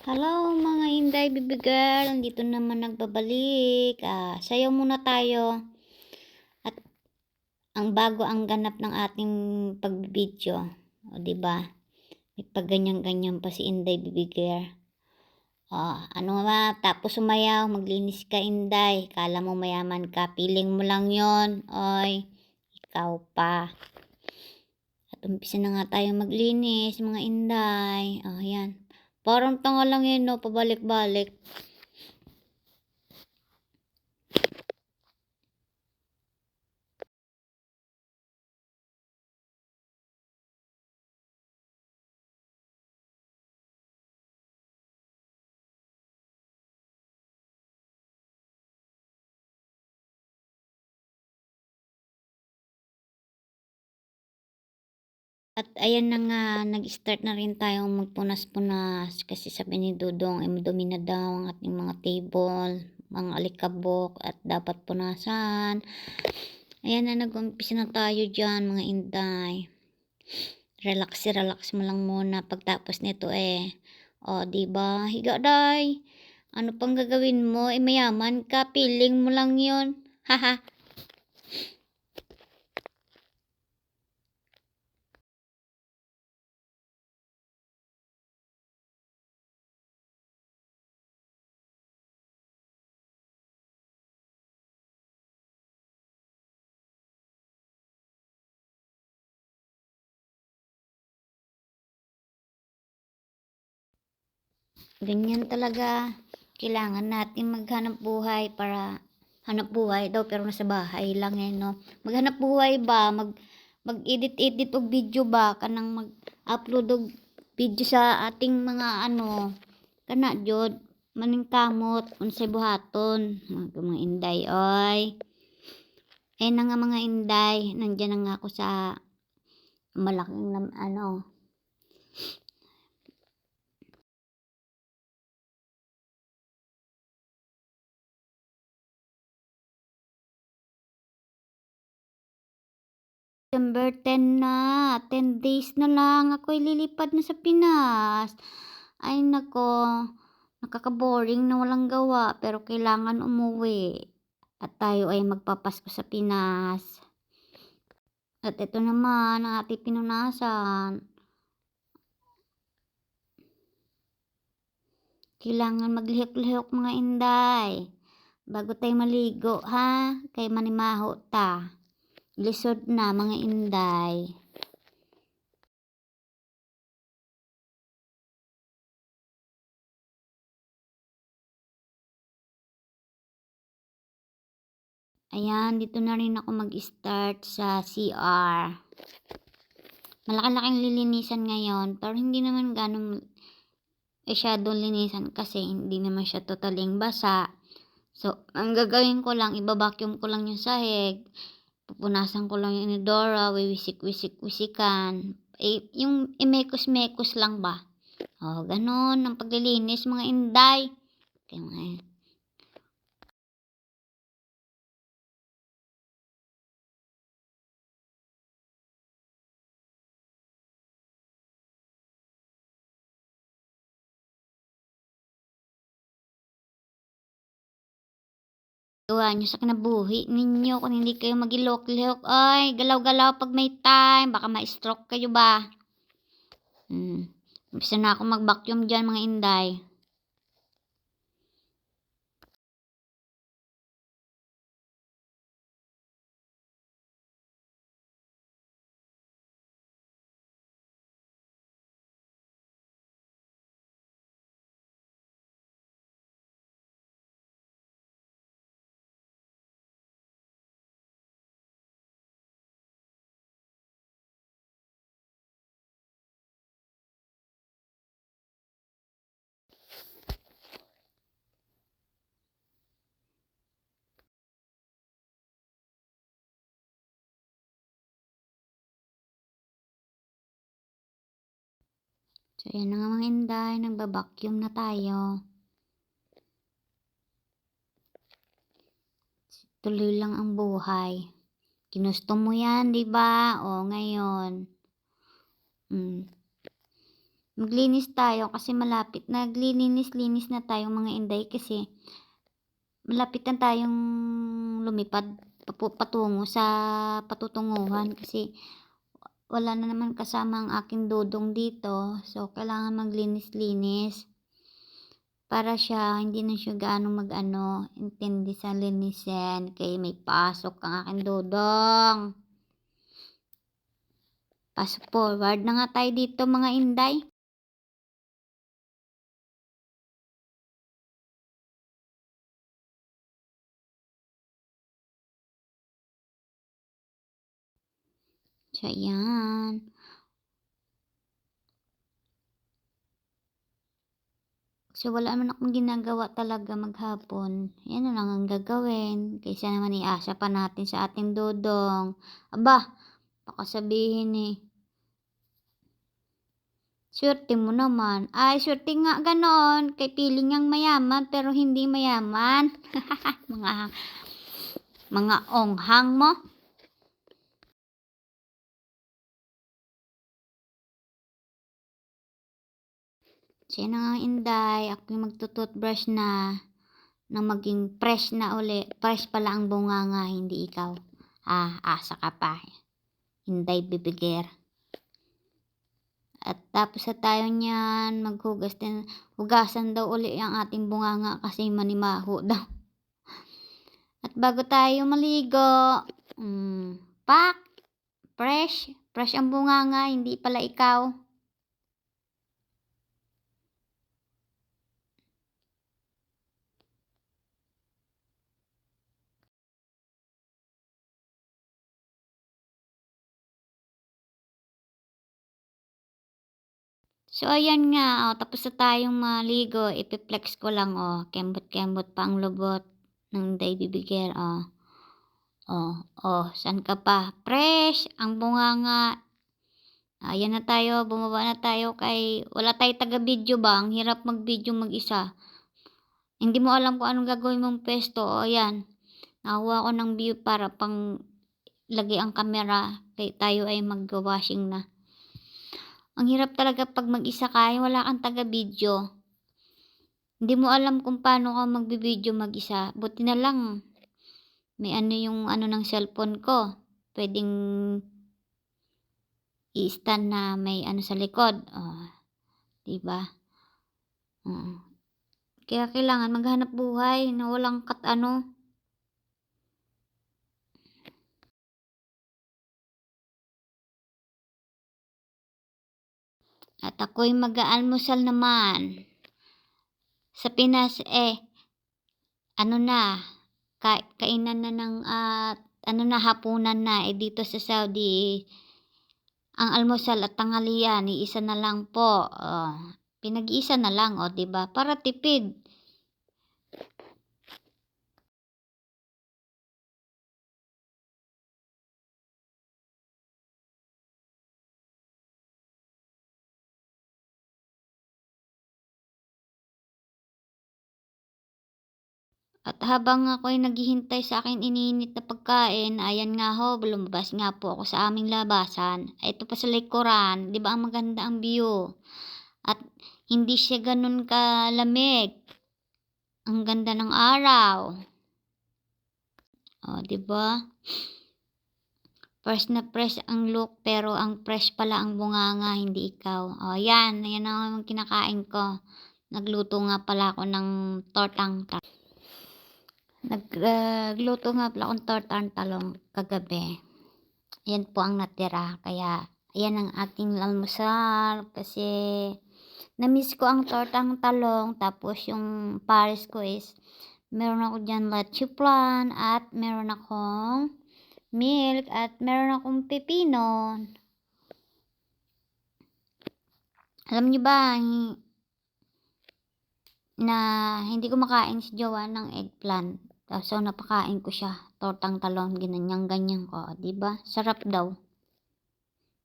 Hello mga Inday Baby Girl, andito naman nagbabalik. Ah, sayaw muna tayo. At ang bago ang ganap ng ating pagbibideo. O di ba? May pagganyan-ganyan pa si Inday Baby Girl. Oh, ano ba? Tapos sumayaw, maglinis ka Inday. Kala mo mayaman ka, piling mo lang 'yon. Oy, ikaw pa. At umpisa na nga tayo maglinis mga Inday. Oh, yan. Parang tanga lang yun, no? Pabalik-balik. At ayan na nga, nag-start na rin tayong magpunas-punas kasi sabi ni Dudong ay madumi na daw ang ating mga table, mga alikabok at dapat punasan. Ayan na, nag-umpisa na tayo dyan mga inday. Relax, relax mo lang muna pagtapos nito eh. O, di ba? Higa day. Ano pang gagawin mo? Eh, mayaman ka. Piling mo lang yon Haha. Ganyan talaga. Kailangan natin maghanap buhay para hanap buhay daw pero nasa bahay lang eh no. Maghanap buhay ba? Mag mag-edit-edit og video ba kanang mag-upload og video sa ating mga ano kana jud maning kamot unsay buhaton mga, mga inday oy eh na nga mga inday nandiyan na nga ako sa malaking ano September 10 na. 10 days na lang ako'y lilipad na sa Pinas. Ay nako, nakaka-boring na walang gawa pero kailangan umuwi. At tayo ay magpapasko sa Pinas. At ito naman ang ating pinunasan. Kailangan maglihok-lihok mga inday. Bago tayo maligo ha, kay manimaho ta. Lisod na mga inday. Ayan, dito na rin ako mag-start sa CR. Malaki-laking lilinisan ngayon, pero hindi naman ganun eh shadow linisan kasi hindi naman siya totaling basa. So, ang gagawin ko lang, ibabacuum ko lang yung sahig, pupunasan ko lang yung inidora, wiwisik-wisik-wisikan. Eh, yung imekos-mekos lang ba? Oh, ganun, ang paglilinis mga inday. Kaya mga gawa nyo sa kinabuhi ninyo kung hindi kayo magilok-lihok. Ay, galaw-galaw pag may time. Baka ma-stroke kayo ba? Hmm. Umpisa na ako mag-vacuum dyan mga inday. So, yan na nga mga inday. Nagbabacuum na tayo. Tuloy lang ang buhay. Ginusto mo yan, di ba? O, ngayon. Mm. maglinis tayo kasi malapit. Naglilinis-linis na tayo mga inday kasi malapit na tayong lumipad patungo sa patutunguhan kasi wala na naman kasama ang aking dodong dito. So, kailangan maglinis-linis para siya, hindi na siya gaano mag-ano, intindi sa linisin, kaya may pasok ang aking dodong. Pasok forward na nga tayo dito mga inday. So, ayan. So, wala naman akong ginagawa talaga maghapon. Yan na lang ang gagawin. Kaysa naman iasa pa natin sa ating dodong. Aba, baka sabihin eh. Swerte mo naman. Ay, swerte nga ganoon. Kay piling niyang mayaman pero hindi mayaman. mga mga onghang mo. Siya na nga inday, ako yung magtututbrush na na maging fresh na uli. Fresh pala ang bunganga, hindi ikaw. Ah, asa ka pa. Inday bibigir. At tapos sa tayo niyan, maghugas din. Hugasan daw uli ang ating bunganga kasi manimaho daw. At bago tayo maligo, mm, pak, fresh, fresh ang bunganga, hindi pala ikaw. So, ayan nga, oh, tapos na tayong maligo, ipiplex ko lang, oh, kembot-kembot pa ang lubot ng day bibigyan, oh. Oh, oh, saan ka pa? Fresh, ang bunganga. Ayan na tayo, bumaba na tayo kay, wala tayo taga-video ba? Ang hirap mag-video mag-isa. Hindi mo alam kung anong gagawin mong pesto, oh, ayan. Nakuha ko ng view para pang lagi ang camera, tayo ay mag-washing na. Ang hirap talaga pag mag-isa ka, yung wala kang taga-video. Hindi mo alam kung paano ka magbibideo mag-isa. Buti na lang, may ano yung ano ng cellphone ko. Pwedeng i-stand na may ano sa likod. Oh, diba? Oh. Kaya kailangan maghanap buhay na walang kat ano. At ako'y mag-aalmusal naman. Sa Pinas, eh, ano na, ka kainan na ng, uh, ano na, hapunan na. Eh, dito sa Saudi, ang almusal at tanghalian, isa na lang po. Uh, pinag-iisa na lang, o, oh, diba? Para tipid. At habang ako'y naghihintay sa akin ininit na pagkain, ayan nga ho, lumabas nga po ako sa aming labasan. Ito pa sa likuran, di ba ang maganda ang view? At hindi siya ganun kalamig. Ang ganda ng araw. O, di ba? Fresh na fresh ang look, pero ang fresh pala ang bunganga, hindi ikaw. O, yan. Yan ang kinakain ko. Nagluto nga pala ako ng tortang Nagluto uh, nga pala akong tortang talong kagabi. Yan po ang natira. Kaya, yan ang ating almusal. Kasi, namiss ko ang tortang talong. Tapos, yung pares ko is, meron ako dyan leche plan. At, meron akong milk. At, meron akong pepino. Alam niyo ba, na hindi ko makain si Jowa ng eggplant. So, napakain ko siya. Tortang talong, ginanyang-ganyan ko. ba diba? Sarap daw.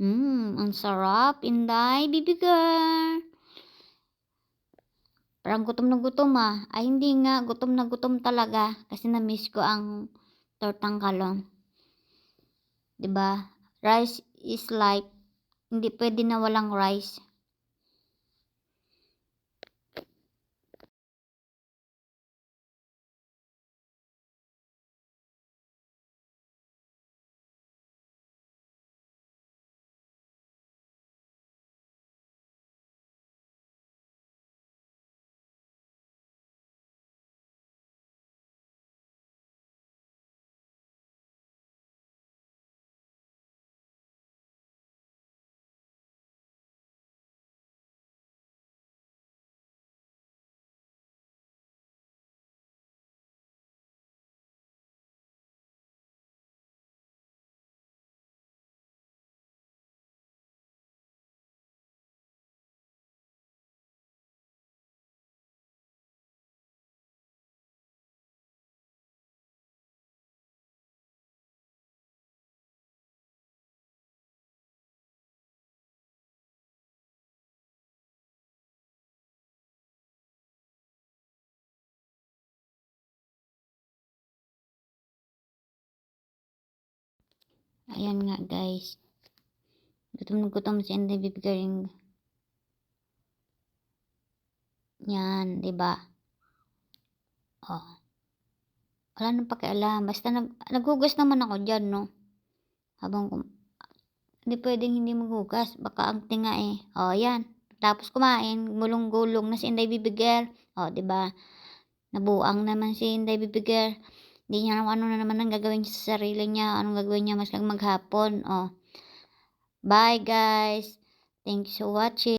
Mmm, ang sarap. Inday, baby girl. Parang gutom na gutom ah. Ay, hindi nga. Gutom na gutom talaga. Kasi na-miss ko ang tortang kalong. ba diba? Rice is life. Hindi pwede na walang rice. Ayan nga guys. Gutom na gutom si Baby Girl. Yan, 'di ba? Oh. Wala nang pakialam. Basta nag naghugas naman ako diyan, no. Habang kum hindi pwedeng hindi maghugas. Baka ang tinga eh. Oh, yan. Tapos kumain, gulong-gulong na si Inday Baby Girl. Oh, 'di ba? Nabuang naman si Inday Baby Girl. Hindi niya alam ano na naman ang gagawin sa sarili niya. Anong gagawin niya mas maghapon. Oh. Bye guys. Thanks for watching.